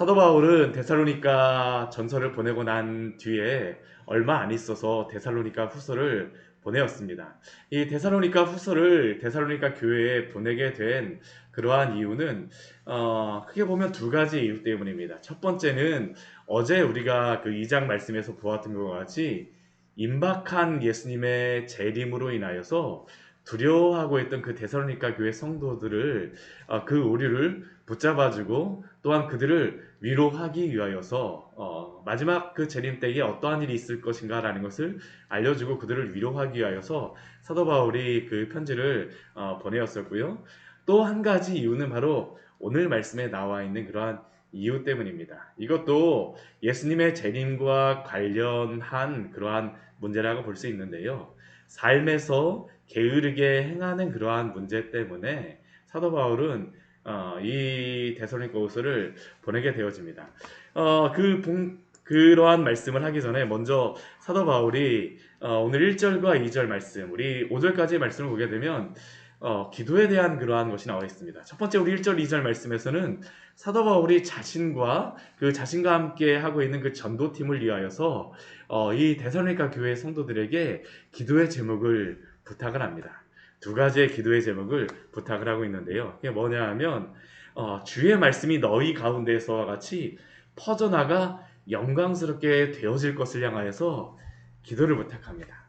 사도 바울은 데살로니가 전서를 보내고 난 뒤에 얼마 안 있어서 데살로니가 후서를 보내었습니다. 이 데살로니가 후서를 데살로니가 교회에 보내게 된 그러한 이유는 어, 크게 보면 두 가지 이유 때문입니다. 첫 번째는 어제 우리가 그 2장 말씀에서 보았던 것과 같이 임박한 예수님의 재림으로 인하여서 두려워하고 있던 그 데살로니가 교회 성도들을 어, 그 오류를 붙잡아주고 또한 그들을 위로하기 위하여서 어, 마지막 그 재림 때에 어떠한 일이 있을 것인가라는 것을 알려주고 그들을 위로하기 위하여서 사도 바울이 그 편지를 어, 보내었었고요. 또 한 가지 이유는 바로 오늘 말씀에 나와 있는 그러한 이유 때문입니다. 이것도 예수님의 재림과 관련한 그러한 문제라고 볼 수 있는데요. 삶에서 게으르게 행하는 그러한 문제 때문에 사도 바울은 어, 이 데살로니가후서를 보내게 되어집니다. 어, 그 본- 그러한 말씀을 하기 전에 먼저 사도 바울이 어, 오늘 1절과 2절 말씀, 우리 5절까지의 말씀을 보게 되면 어, 기도에 대한 그러한 것이 나와 있습니다. 첫 번째 우리 1절, 2절 말씀에서는 사도 바울이 자신과 그 자신과 함께 하고 있는 그 전도팀을 위하여서 어, 이 데살로니가 교회 성도들에게 기도의 제목을 부탁을 합니다. 두 가지의 기도의 제목을 부탁을 하고 있는데요. 이게 뭐냐 하면 어, 주의 말씀이 너희 가운데서와 같이 퍼져나가 영광스럽게 되어질 것을 향하여서 기도를 부탁합니다.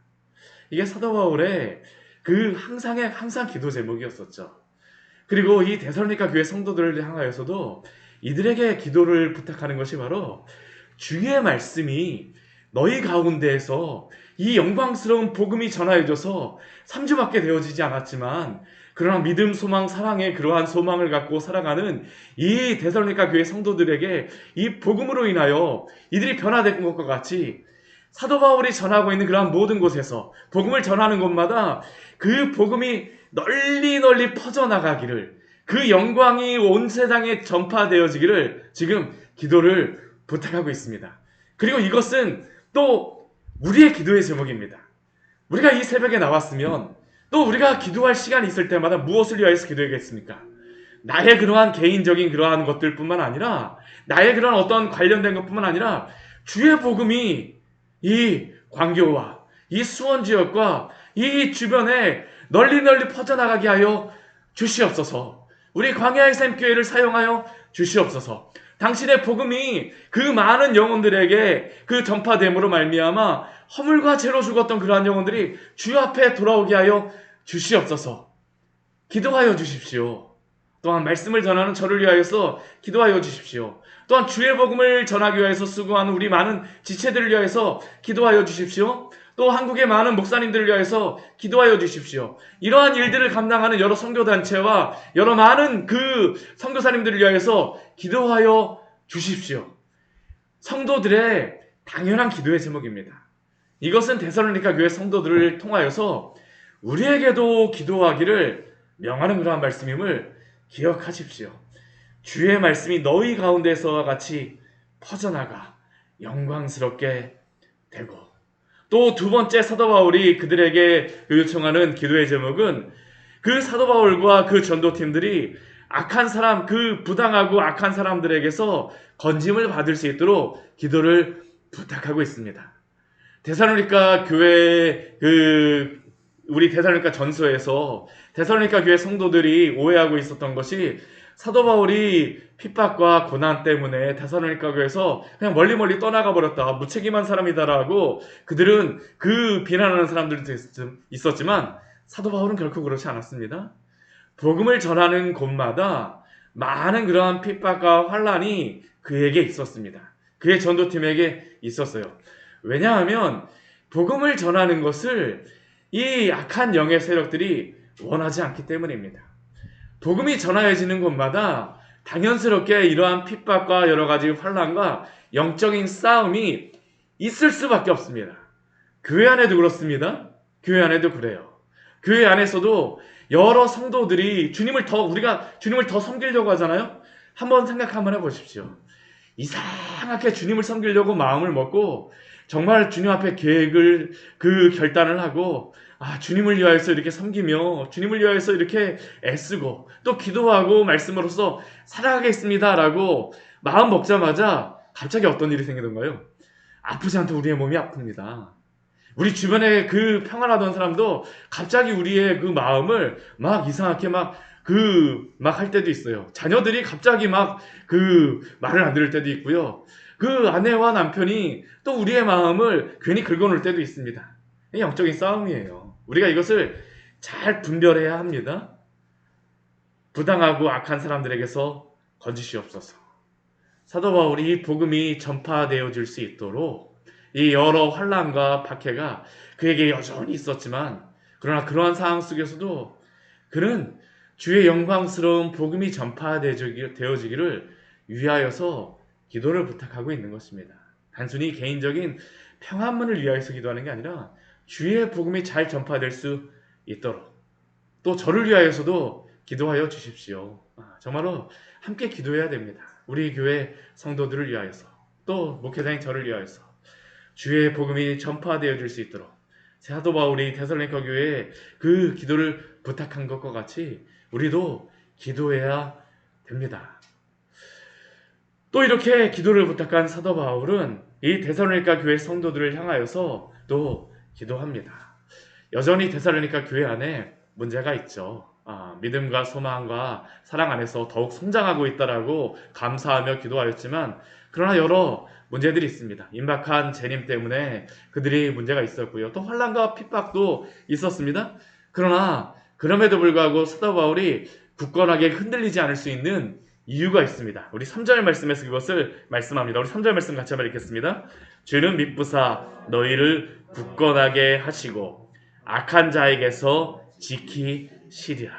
이게 사도 바울의 그 항상의 항상 기도 제목이었었죠. 그리고 이 데살로니가 교회 성도들을 향하여서도 이들에게 기도를 부탁하는 것이 바로 주의 말씀이 너희 가운데에서 이 영광스러운 복음이 전하여져서 3주밖에 되어지지 않았지만 그러나 믿음, 소망, 사랑의 그러한 소망을 갖고 살아가는 이 데살로니가 교회 성도들에게 이 복음으로 인하여 이들이 변화된 것과 같이 사도 바울이 전하고 있는 그러한 모든 곳에서 복음을 전하는 곳마다 그 복음이 널리 널리 퍼져나가기를 그 영광이 온 세상에 전파되어지기를 지금 기도를 부탁하고 있습니다. 그리고 이것은 또 우리의 기도의 제목입니다. 우리가 이 새벽에 나왔으면 또 우리가 기도할 시간이 있을 때마다 무엇을 위하여서 기도하겠습니까? 나의 그러한 개인적인 그러한 것들뿐만 아니라 나의 그런 어떤 관련된 것뿐만 아니라 주의 복음이 이 광교와 이 수원 지역과 이 주변에 널리 널리 퍼져나가게 하여 주시옵소서. 우리 광야의 샘교회를 사용하여 주시옵소서. 당신의 복음이 그 많은 영혼들에게 그 전파됨으로 말미암아 허물과 죄로 죽었던 그러한 영혼들이 주 앞에 돌아오게 하여 주시옵소서. 기도하여 주십시오. 또한 말씀을 전하는 저를 위하여서 기도하여 주십시오. 또한 주의 복음을 전하기 위해서 수고하는 우리 많은 지체들을 위하여서 기도하여 주십시오. 또 한국의 많은 목사님들을 위하여서 기도하여 주십시오. 이러한 일들을 감당하는 여러 선교단체와 여러 많은 그 선교사님들을 위하여서 기도하여 주십시오. 성도들의 당연한 기도의 제목입니다. 이것은 데살로니가 교회 성도들을 통하여서 우리에게도 기도하기를 명하는 그러한 말씀임을 기억하십시오. 주의 말씀이 너희 가운데서와 같이 퍼져나가 영광스럽게 되고 또 두 번째 사도 바울이 그들에게 요청하는 기도의 제목은 그 사도 바울과 그 전도팀들이 악한 사람, 그 부당하고 악한 사람들에게서 건짐을 받을 수 있도록 기도를 부탁하고 있습니다. 데살로니가 교회 그 우리 데살로니가 전서에서 데살로니가 교회 성도들이 오해하고 있었던 것이 사도 바울이 핍박과 고난 때문에 데살로니가 교회에서 그냥 멀리 멀리 떠나가 버렸다. 무책임한 사람이다라고 그들은 그 비난하는 사람들도 있었지만 사도 바울은 결코 그렇지 않았습니다. 복음을 전하는 곳마다 많은 그러한 핍박과 환란이 그에게 있었습니다. 그의 전도팀에게 있었어요. 왜냐하면 복음을 전하는 것을 이 악한 영의 세력들이 원하지 않기 때문입니다. 복음이 전하여지는 곳마다 당연스럽게 이러한 핍박과 여러 가지 환란과 영적인 싸움이 있을 수밖에 없습니다. 교회 안에도 그렇습니다. 교회 안에도 그래요. 교회 안에서도 여러 성도들이 주님을 더 우리가 주님을 더 섬기려고 하잖아요. 한번 생각 한번 해보십시오. 이상하게 주님을 섬기려고 마음을 먹고 정말 주님 앞에 계획을 그 결단을 하고 아 주님을 위하여서 이렇게 섬기며 주님을 위하여서 이렇게 애쓰고 또 기도하고 말씀으로서 살아가겠습니다라고 마음 먹자마자 갑자기 어떤 일이 생기던가요? 아프지 않도 우리의 몸이 아픕니다. 우리 주변에 그 평안하던 사람도 갑자기 우리의 그 마음을 막 이상하게 막 그 막 할 때도 있어요. 자녀들이 갑자기 막 그 말을 안 들을 때도 있고요. 그 아내와 남편이 또 우리의 마음을 괜히 긁어놓을 때도 있습니다. 이 영적인 싸움이에요. 우리가 이것을 잘 분별해야 합니다. 부당하고 악한 사람들에게서 건지시옵소서. 사도 바울이 이 복음이 전파되어 질 수 있도록 이 여러 환란과 박해가 그에게 여전히 있었지만 그러나 그러한 상황 속에서도 그는 주의 영광스러운 복음이 전파되어지기를 위하여서 기도를 부탁하고 있는 것입니다. 단순히 개인적인 평안문을 위하여서 기도하는 게 아니라 주의 복음이 잘 전파될 수 있도록 또 저를 위하여서도 기도하여 주십시오. 아, 정말로 함께 기도해야 됩니다. 우리 교회 성도들을 위하여서 또 목회자인 저를 위하여서 주의 복음이 전파되어질 수 있도록 사도 바울이 데살로니가 교회에 그 기도를 부탁한 것과 같이 우리도 기도해야 됩니다. 또 이렇게 기도를 부탁한 사도 바울은 이 데살로니가 교회 성도들을 향하여서 또 기도합니다. 여전히 데살로니가 교회 안에 문제가 있죠. 아, 믿음과 소망과 사랑 안에서 더욱 성장하고 있다라고 감사하며 기도하였지만 그러나 여러 문제들이 있습니다. 임박한 재림 때문에 그들이 문제가 있었고요. 또 환란과 핍박도 있었습니다. 그러나 그럼에도 불구하고 사도 바울이 굳건하게 흔들리지 않을 수 있는 이유가 있습니다. 우리 3절 말씀에서 그것을 말씀합니다. 우리 3절 말씀 같이 한번 읽겠습니다. 주는 믿부사 너희를 굳건하게 하시고 악한 자에게서 지키시리라.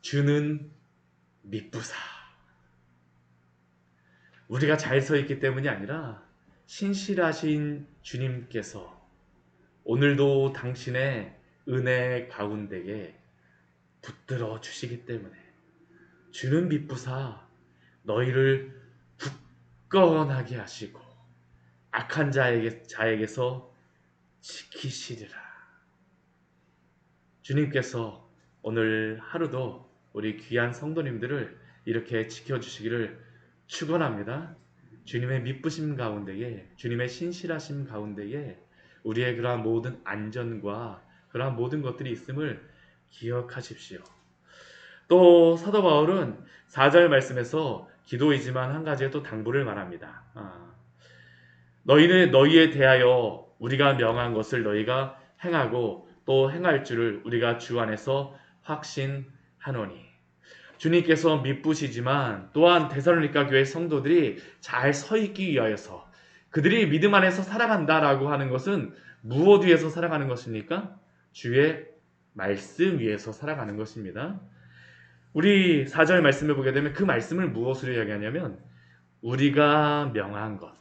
주는 믿부사. 우리가 잘 서 있기 때문이 아니라 신실하신 주님께서 오늘도 당신의 은혜 가운데에 붙들어 주시기 때문에 주는 믿부사 너희를 굳건하게 하시고 악한 자에게, 자에게서 지키시리라. 주님께서 오늘 하루도 우리 귀한 성도님들을 이렇게 지켜주시기를 축원합니다. 주님의 믿부심 가운데에 주님의 신실하심 가운데에 우리의 그러한 모든 안전과 그러한 모든 것들이 있음을 기억하십시오. 또 사도 바울은 4절 말씀에서 기도이지만 한 가지의 또 당부를 말합니다. 아, 너희는 너희에 대하여 우리가 명한 것을 너희가 행하고 또 행할 줄을 우리가 주 안에서 확신하노니 주님께서 믿부시지만 또한 데살로니가 교회 성도들이 잘 서 있기 위하여서 그들이 믿음 안에서 살아간다라고 하는 것은 무엇 위에서 살아가는 것입니까? 주의 말씀 위에서 살아가는 것입니다. 우리 4절 말씀을 보게 되면 그 말씀을 무엇으로 이야기하냐면 우리가 명한 것.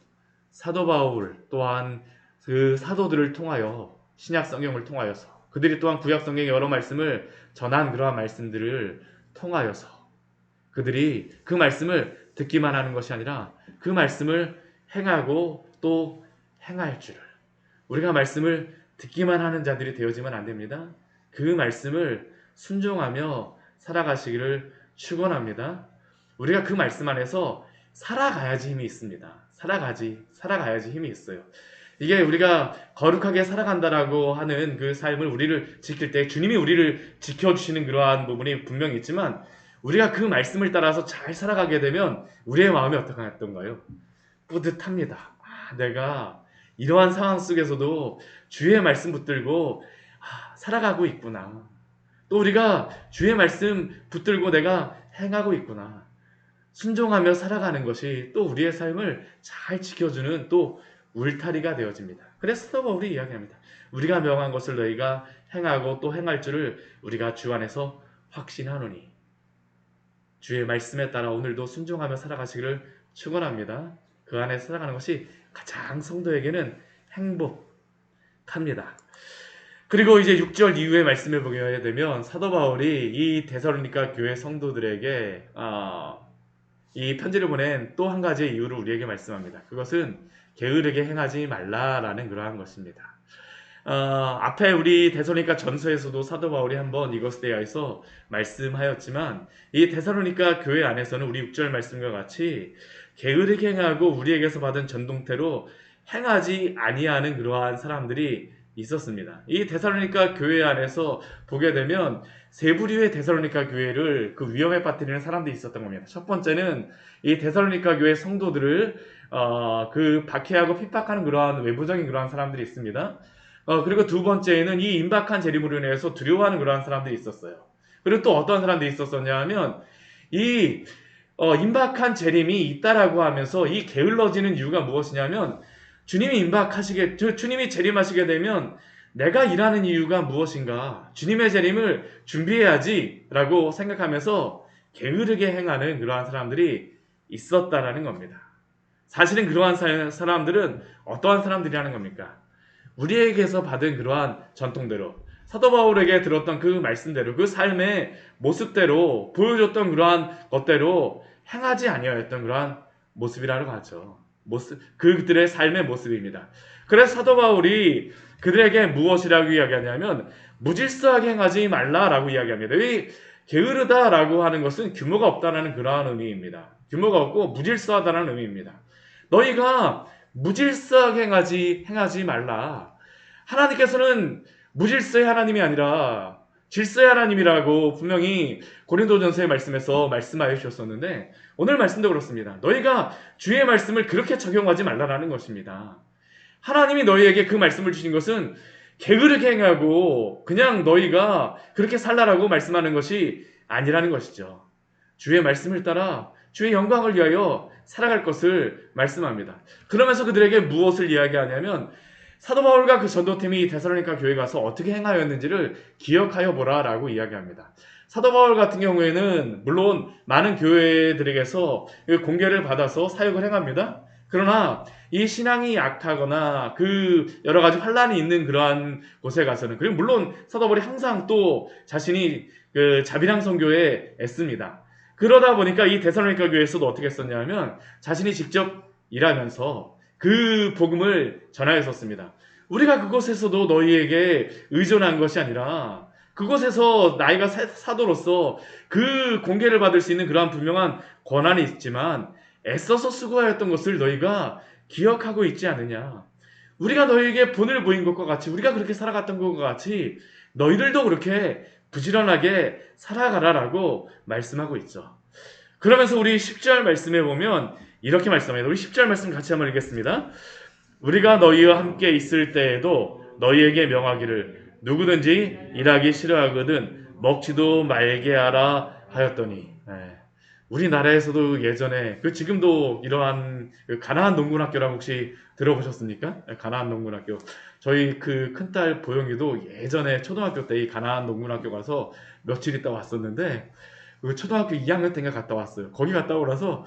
사도 바울 또한 그 사도들을 통하여 신약 성경을 통하여서 그들이 또한 구약 성경의 여러 말씀을 전한 그러한 말씀들을 통하여서 그들이 그 말씀을 듣기만 하는 것이 아니라 그 말씀을 행하고 또 행할 줄을 우리가 말씀을 듣기만 하는 자들이 되어지면 안 됩니다. 그 말씀을 순종하며 살아가시기를 축원합니다. 우리가 그 말씀 안에서 살아가야지 힘이 있습니다. 살아가지, 살아가야지 힘이 있어요. 이게 우리가 거룩하게 살아간다라고 하는 그 삶을 우리를 지킬 때 주님이 우리를 지켜주시는 그러한 부분이 분명히 있지만 우리가 그 말씀을 따라서 잘 살아가게 되면 우리의 마음이 어떻겠던가요? 뿌듯합니다. 아, 내가 이러한 상황 속에서도 주의 말씀 붙들고 아, 살아가고 있구나. 또 우리가 주의 말씀 붙들고 내가 행하고 있구나. 순종하며 살아가는 것이 또 우리의 삶을 잘 지켜주는 또 울타리가 되어집니다. 그래서 바울이 이야기합니다. 우리가 명한 것을 너희가 행하고 또 행할 줄을 우리가 주 안에서 확신하노니 주의 말씀에 따라 오늘도 순종하며 살아가시기를 축원합니다. 그 안에 살아가는 것이 가장 성도에게는 행복합니다. 그리고 이제 6절 이후의 말씀을 보게 되면 사도 바울이 이 데살로니가 교회 성도들에게 어, 이 편지를 보낸 또 한 가지의 이유를 우리에게 말씀합니다. 그것은 게으르게 행하지 말라라는 그러한 것입니다. 어, 앞에 우리 대서니까 전서에서도 사도 바울이 한번 이것에 대해서 말씀하였지만 이 데살로니가 교회 안에서는 우리 6절 말씀과 같이 게으르게 행하고 우리에게서 받은 전동태로 행하지 아니하는 그러한 사람들이 있었습니다. 이 데살로니가 교회 안에서 보게 되면 세 부류의 데살로니가 교회를 그 위험에 빠뜨리는 사람들이 있었던 겁니다. 첫 번째는 이 데살로니가 교회 성도들을 어, 그 박해하고 핍박하는 그러한 외부적인 그러한 사람들이 있습니다. 어, 그리고 두 번째는 이 임박한 재림으로 인해서 두려워하는 그러한 사람들이 있었어요. 그리고 또 어떤 사람들이 있었었냐 하면 이 어, 임박한 재림이 있다라고 하면서 이 게을러지는 이유가 무엇이냐면 주님이 임박하시게 주, 주님이 재림하시게 되면 내가 일하는 이유가 무엇인가? 주님의 재림을 준비해야지라고 생각하면서 게으르게 행하는 그러한 사람들이 있었다라는 겁니다. 사실은 그러한 사- 사람들은 어떠한 사람들이라는 겁니까? 우리에게서 받은 그러한 전통대로 사도 바울에게 들었던 그 말씀대로 그 삶의 모습대로 보여줬던 그러한 것대로 행하지 아니하였던 그러한 모습이라고 하죠. 모습 그들의 삶의 모습입니다. 그래서 사도 바울이 그들에게 무엇이라고 이야기하냐면 무질서하게 행하지 말라라고 이야기합니다. 이 게으르다라고 하는 것은 규모가 없다라는 그러한 의미입니다. 규모가 없고 무질서하다는 의미입니다. 너희가 무질서하게 행하지 행하지 말라. 하나님께서는 무질서의 하나님이 아니라 질서의 하나님이라고 분명히 고린도전서의 말씀에서 말씀하여 주셨었는데 오늘 말씀도 그렇습니다. 너희가 주의 말씀을 그렇게 적용하지 말라라는 것입니다. 하나님이 너희에게 그 말씀을 주신 것은 게으르게 행하고 그냥 너희가 그렇게 살라라고 말씀하는 것이 아니라는 것이죠. 주의 말씀을 따라 주의 영광을 위하여 살아갈 것을 말씀합니다. 그러면서 그들에게 무엇을 이야기하냐면 사도 바울과 그 전도팀이 데살로니가 교회 가서 어떻게 행하였는지를 기억하여 보라라고 이야기합니다. 사도 바울 같은 경우에는 물론 많은 교회들에게서 공개를 받아서 사역을 행합니다. 그러나 이 신앙이 약하거나 그 여러 가지 환란이 있는 그러한 곳에 가서는 그리고 물론 사도 바울이 항상 또 자신이 그 자비랑 선교에 애씁니다. 그러다 보니까 이 데살로니가 교회에서도 어떻게 했었냐면 자신이 직접 일하면서 그 복음을 전하였었습니다. 우리가 그곳에서도 너희에게 의존한 것이 아니라 그곳에서 나이가 사- 사도로서 그 공개를 받을 수 있는 그러한 분명한 권한이 있지만 애써서 수고하였던 것을 너희가 기억하고 있지 않느냐. 우리가 너희에게 본을 보인 것과 같이 우리가 그렇게 살아갔던 것과 같이 너희들도 그렇게 부지런하게 살아가라라고 말씀하고 있죠. 그러면서 우리 10절 말씀에 보면 이렇게 말씀합니다. 우리 10절 말씀 같이 한번 읽겠습니다. 우리가 너희와 함께 있을 때에도 너희에게 명하기를 누구든지 일하기 싫어하거든 먹지도 말게 하라 하였더니 예. 우리나라에서도 예전에 그 지금도 이러한 그 가나안 농군학교라고 혹시 들어보셨습니까? 예, 가나안 농군학교 저희 그 큰딸 보영이도 예전에 초등학교 때 이 가나안 농군학교 가서 며칠 있다 왔었는데 그 초등학교 2학년 때인가 갔다 왔어요. 거기 갔다 오라서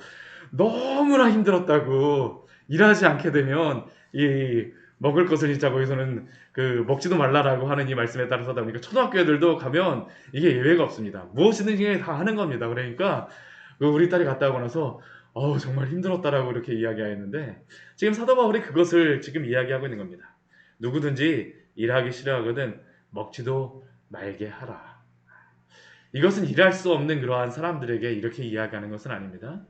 너무나 힘들었다고 일하지 않게 되면 이 먹을 것을 진짜 거기서는 그 먹지도 말라라고 하는 이 말씀에 따라서 하다 보니까 초등학교 애들도 가면 이게 예외가 없습니다. 무엇이든지 다 하는 겁니다. 그러니까 그 우리 딸이 갔다 오고 나서 어우 정말 힘들었다라고 이렇게 이야기하였는데 지금 사도 바울이 그것을 지금 이야기하고 있는 겁니다. 누구든지 일하기 싫어하거든 먹지도 말게 하라. 이것은 일할 수 없는 그러한 사람들에게 이렇게 이야기하는 것은 아닙니다.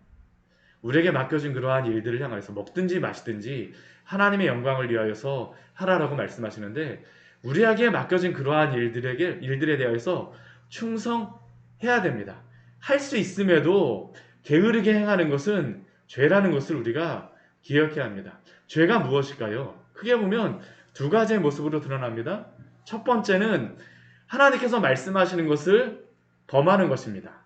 우리에게 맡겨진 그러한 일들을 향해서 먹든지 마시든지 하나님의 영광을 위하여서 하라라고 말씀하시는데 우리에게 맡겨진 그러한 일들에게 일들에 대해서 충성해야 됩니다. 할 수 있음에도 게으르게 행하는 것은 죄라는 것을 우리가 기억해야 합니다. 죄가 무엇일까요? 크게 보면 두 가지의 모습으로 드러납니다. 첫 번째는 하나님께서 말씀하시는 것을 범하는 것입니다.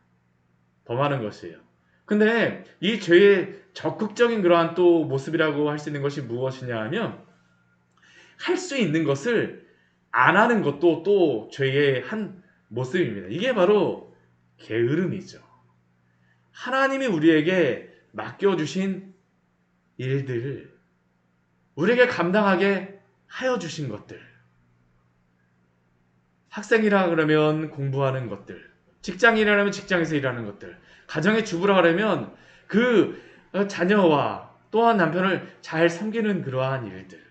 범하는 것이에요. 근데 이 죄의 적극적인 그러한 또 모습이라고 할 수 있는 것이 무엇이냐 하면 할 수 있는 것을 안 하는 것도 또 죄의 한 모습입니다. 이게 바로 게으름이죠. 하나님이 우리에게 맡겨주신 일들, 우리에게 감당하게 하여 주신 것들, 학생이라 그러면 공부하는 것들, 직장인이라면 직장에서 일하는 것들, 가정의 주부라 그러면 그 자녀와 또한 남편을 잘 섬기는 그러한 일들.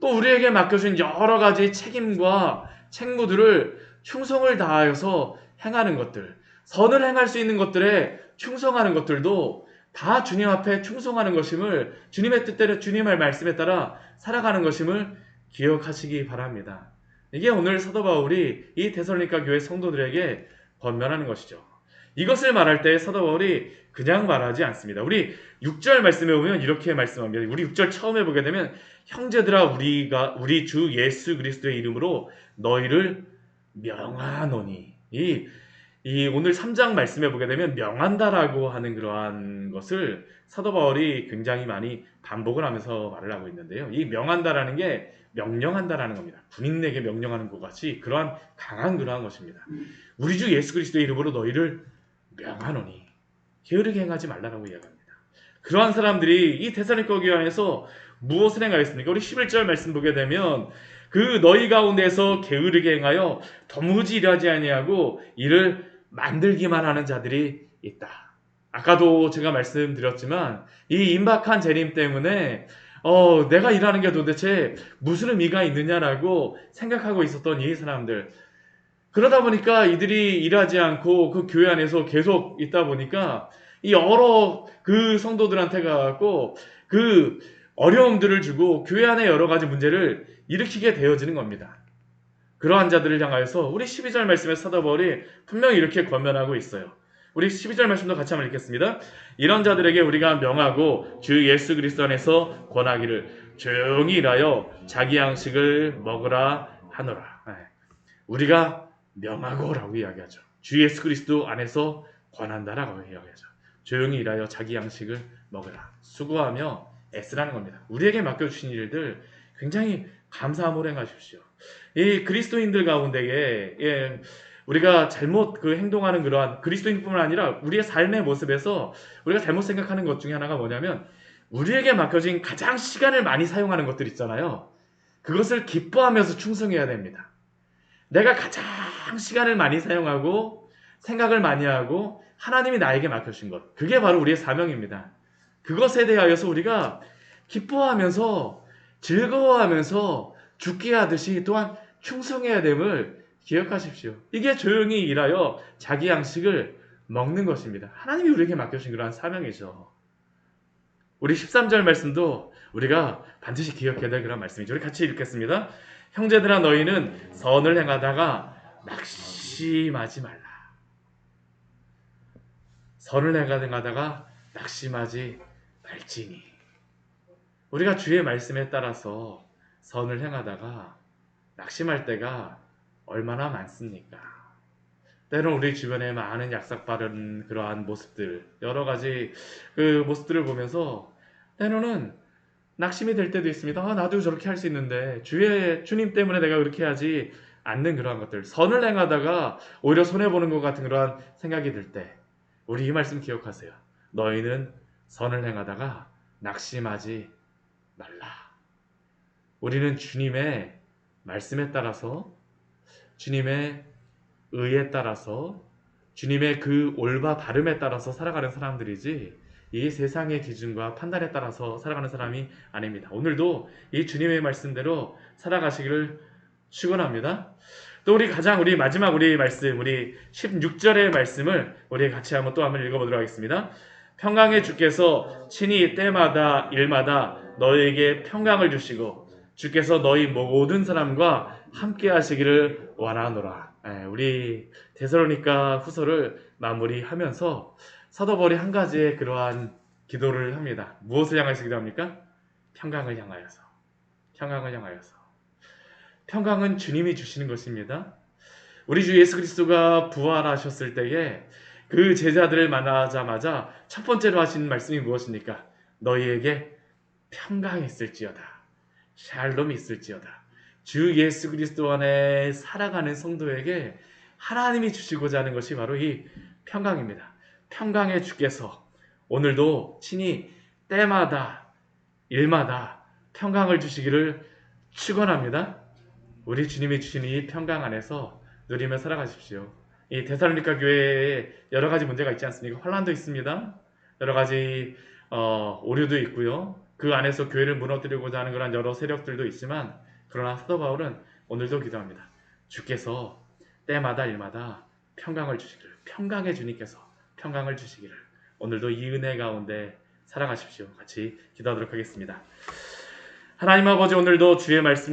또 우리에게 맡겨진 여러 가지 책임과 책무들을 충성을 다하여서 행하는 것들, 선을 행할 수 있는 것들에 충성하는 것들도 다 주님 앞에 충성하는 것임을 주님의 뜻대로 주님의 말씀에 따라 살아가는 것임을 기억하시기 바랍니다. 이게 오늘 사도 바울이 이 데살로니가 교회 성도들에게 권면하는 것이죠. 이것을 말할 때 사도 바울이 그냥 말하지 않습니다. 우리 6절 말씀에 보면 이렇게 말씀합니다. 우리 6절 처음에 보게 되면 형제들아 우리가 우리 주 예수 그리스도의 이름으로 너희를 명하노니 이, 이 오늘 3장 말씀에 보게 되면 명한다라고 하는 그러한 것을 사도 바울이 굉장히 많이 반복을 하면서 말을 하고 있는데요. 이 명한다라는 게 명령한다라는 겁니다. 군인에게 명령하는 것 같이 그러한 강한 그러한 것입니다. 우리 주 예수 그리스도의 이름으로 너희를 명하노니 게으르게 행하지 말라라고 이야기합니다. 그러한 사람들이 이 데살로니가 교회 안에서 무엇을 행하였습니까? 우리 11절 말씀 보게 되면 그 너희 가운데서 게으르게 행하여 도무지 일하지 아니하고 이를 만들기만 하는 자들이 있다. 아까도 제가 말씀드렸지만 이 임박한 재림 때문에 어, 내가 일하는 게 도대체 무슨 의미가 있느냐라고 생각하고 있었던 이 사람들. 그러다 보니까 이들이 일하지 않고 그 교회 안에서 계속 있다 보니까 이 여러 그 성도들한테 가갖고 그 어려움들을 주고 교회 안에 여러 가지 문제를 일으키게 되어지는 겁니다. 그러한 자들을 향하여서 우리 12절 말씀에 사도 바울이 분명히 이렇게 권면하고 있어요. 우리 12절 말씀도 같이 한번 읽겠습니다. 이런 자들에게 우리가 명하고 주 예수 그리스도 안에서 권하기를 조용히 일하여 자기 양식을 먹으라 하노라. 네. 우리가 명하고라고 이야기하죠. 주 예수 그리스도 안에서 권한다라고 이야기하죠. 조용히 일하여 자기 양식을 먹으라. 수고하며 애쓰라는 겁니다. 우리에게 맡겨주신 일들 굉장히 감사함으로 행하십시오. 이 그리스도인들 가운데에 예, 우리가 잘못 그 행동하는 그러한 그리스도인뿐만 아니라 우리의 삶의 모습에서 우리가 잘못 생각하는 것 중에 하나가 뭐냐면 우리에게 맡겨진 가장 시간을 많이 사용하는 것들 있잖아요. 그것을 기뻐하면서 충성해야 됩니다. 내가 가장 시간을 많이 사용하고 생각을 많이 하고 하나님이 나에게 맡겨주신 것. 그게 바로 우리의 사명입니다. 그것에 대하여서 우리가 기뻐하면서 즐거워하면서 죽게 하듯이 또한 충성해야 됨을 기억하십시오. 이게 조용히 일하여 자기 양식을 먹는 것입니다. 하나님이 우리에게 맡겨주신 그러한 사명이죠. 우리 13절 말씀도 우리가 반드시 기억해야 될 그런 말씀이죠. 우리 같이 읽겠습니다. 형제들아 너희는 선을 행하다가 낙심하지 말라. 선을 행하다가 낙심하지 말지니. 우리가 주의 말씀에 따라서 선을 행하다가 낙심할 때가 얼마나 많습니까? 때론 우리 주변에 많은 약삭 빠른 그러한 모습들, 여러 가지 그 모습들을 보면서 때로는 낙심이 될 때도 있습니다. 아, 나도 저렇게 할 수 있는데 주의 주님 때문에 내가 그렇게 하지 않는 그러한 것들, 선을 행하다가 오히려 손해 보는 것 같은 그러한 생각이 들 때, 우리 이 말씀 기억하세요. 너희는 선을 행하다가 낙심하지 말라. 우리는 주님의 말씀에 따라서 주님의 의에 따라서 주님의 그 올바 바름에 따라서 살아가는 사람들이지 이 세상의 기준과 판단에 따라서 살아가는 사람이 아닙니다. 오늘도 이 주님의 말씀대로 살아가시기를 축원합니다. 또 우리 가장 우리 마지막 우리 말씀 우리 16절의 말씀을 우리 같이 한번 또 한번 읽어보도록 하겠습니다. 평강의 주께서 친히 때마다 일마다 너희에게 평강을 주시고 주께서 너희 모든 사람과 함께 하시기를 원하노라. 예, 우리 데살로니가 후서를 마무리하면서 사도 바울이 한 가지의 그러한 기도를 합니다. 무엇을 향해서 기도합니까? 평강을 향하여서. 평강을 향하여서. 평강은 주님이 주시는 것입니다. 우리 주 예수 그리스도가 부활하셨을 때에 그 제자들을 만나자마자 첫 번째로 하신 말씀이 무엇입니까? 너희에게 평강이 있을지어다. 샬롬이 있을지어다. 주 예수 그리스도 안에 살아가는 성도에게 하나님이 주시고자 하는 것이 바로 이 평강입니다. 평강의 주께서 오늘도 친히 때마다 일마다 평강을 주시기를 축원합니다. 우리 주님이 주신 이 평강 안에서 누리며 살아가십시오. 이 데살로니가 교회에 여러 가지 문제가 있지 않습니까? 혼란도 있습니다. 여러 가지 어, 오류도 있고요. 그 안에서 교회를 무너뜨리고자 하는 그런 여러 세력들도 있지만 그러나 사도 바울은 오늘도 기도합니다. 주께서 때마다 일마다 평강을 주시기를 평강의 주님께서 평강을 주시기를 오늘도 이 은혜 가운데 살아가십시오. 같이 기도하도록 하겠습니다. 하나님 아버지 오늘도 주의 말씀